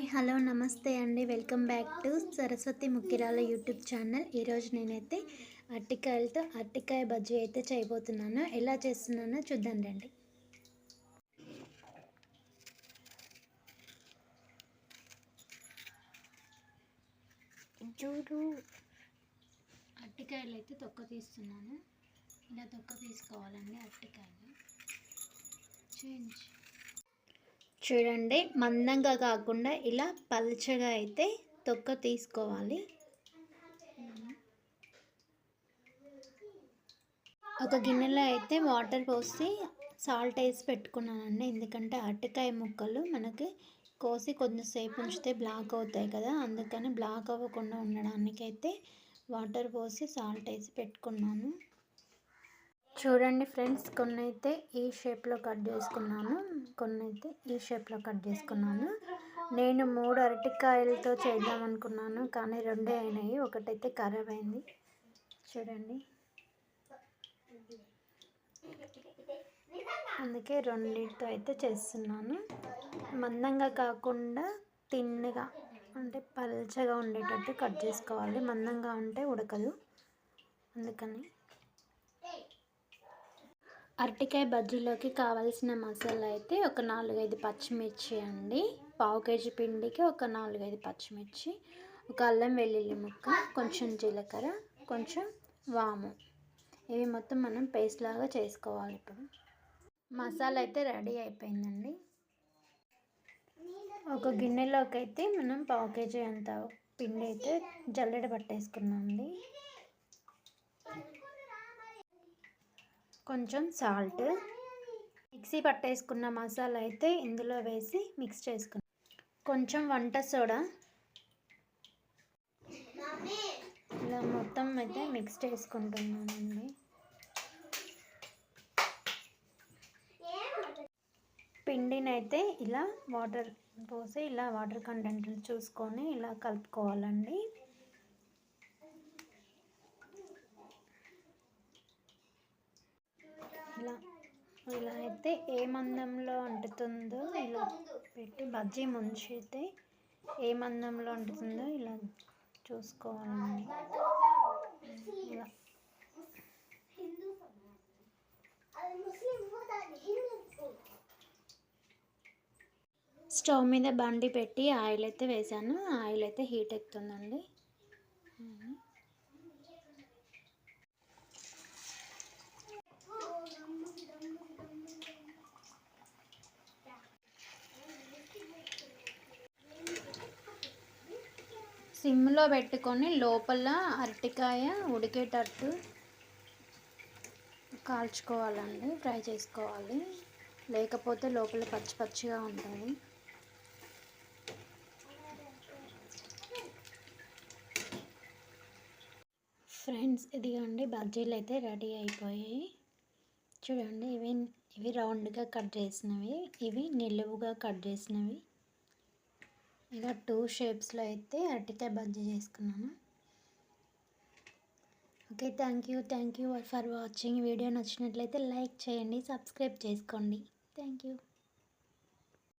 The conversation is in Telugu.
హాయ్ హలో నమస్తే అండి. Welcome back to Saraswati Mukkirala YouTube channel. ఈరోజు నేనైతే అరటికాయలతో అరటికాయ బజ్జీ అయితే చేయబోతున్నాను. ఎలా చేస్తున్నానో చూద్దాం రండి. చూడు. అరటికాయలు అయితే తొక్క తీస్తున్నాను. ఇలా తొక్క తీసుకోవాలండి అరటికాయలు. చేంజ్. చూడండి. మందంగా కాకుండా ఇలా పల్చగా అయితే తొక్క తీసుకోవాలి. ఒక గిన్నెలో అయితే వాటర్ పోసి సాల్ట్ వేసి పెట్టుకున్నానండి. ఎందుకంటే అరటికాయ ముక్కలు మనకి కోసి కొంచెంసేపు ఉంచితే బ్లాక్ అవుతాయి కదా. అందుకని బ్లాక్ అవ్వకుండా ఉండడానికైతే వాటర్ పోసి సాల్ట్ వేసి పెట్టుకున్నాను. చూడండి ఫ్రెండ్స్ కొన్ని అయితే ఈ షేప్లో కట్ చేసుకున్నాను. కొన్ని అయితే ఈ షేప్లో కట్ చేసుకున్నాను. నేను మూడు అరటికాయలతో చేద్దాం అనుకున్నాను కానీ రెండే అయినాయి. ఒకటైతే ఖరాబ్ అయింది చూడండి. అందుకే రెండింటితో అయితే చేస్తున్నాను. మందంగా కాకుండా తిన్నగా అంటే పల్చగా ఉండేటట్టు కట్ చేసుకోవాలి. మందంగా ఉంటే ఉడకదు. అందుకని అరటికాయ బజ్జీలోకి కావాల్సిన మసాలా అయితే ఒక నాలుగైదు పచ్చిమిర్చి అండి. పావు కేజీ పిండికి ఒక నాలుగైదు పచ్చిమిర్చి ఒక అల్లం వెల్లుల్లి ముక్క కొంచెం జీలకర్ర కొంచెం వాము. ఇవి మొత్తం మనం పేస్ట్ లాగా చేసుకోవాలి ఇప్పుడు. మసాలా అయితే రెడీ అయిపోయిందండి. ఒక గిన్నెలోకి అయితే మనం పావు కేజీ అంత పిండి అయితే జల్లెడ పట్టేసుకున్నామండి. కొంచెం సాల్ట్. మిక్సీ పట్టేసుకున్న మసాలా అయితే ఇందులో వేసి మిక్స్ చేసుకున్నాం. కొంచెం వంట సోడా. ఇలా మొత్తం అయితే మిక్స్ చేసుకుంటున్నానండి. పిండినైతే ఇలా వాటర్ పోసి ఇలా వాటర్ కంటెంట్ చూసుకొని ఇలా కలుపుకోవాలండి ఇలా ఇలా అయితే ఏ మందంలో అంటుతుందో ఇలా పెట్టి బజ్జీ ముంచి అయితే ఏ మందంలో అంటుతుందో ఇలా చూసుకోవాలండి. ఇలా. స్టవ్ మీద బండి పెట్టి ఆయిల్ అయితే వేసాను. ఆయిల్ అయితే హీట్ ఎక్కుతుందండి. సిమ్లో పెట్టుకొని లోపల అరటికాయ ఉడికేటట్టు కాల్చుకోవాలండి ఫ్రై చేసుకోవాలి. లేకపోతే లోపల పచ్చి పచ్చిగా ఉంటుంది. ఫ్రెండ్స్ ఇదిగోండి బజ్జీలు అయితే రెడీ అయిపోయాయి. చూడండి ఇవి ఇవి రౌండ్గా కట్ చేసినవి ఇవి నిలువుగా కట్ చేసినవి. ఇలా టూ షేప్స్లో అయితే అరటికాయ బజ్జీ చేసుకున్నాను. Okay thank you thank you for watching. Video నచ్చినట్లయితే లైక్ చేయండి సబ్స్క్రైబ్ చేసుకోండి. Thank you.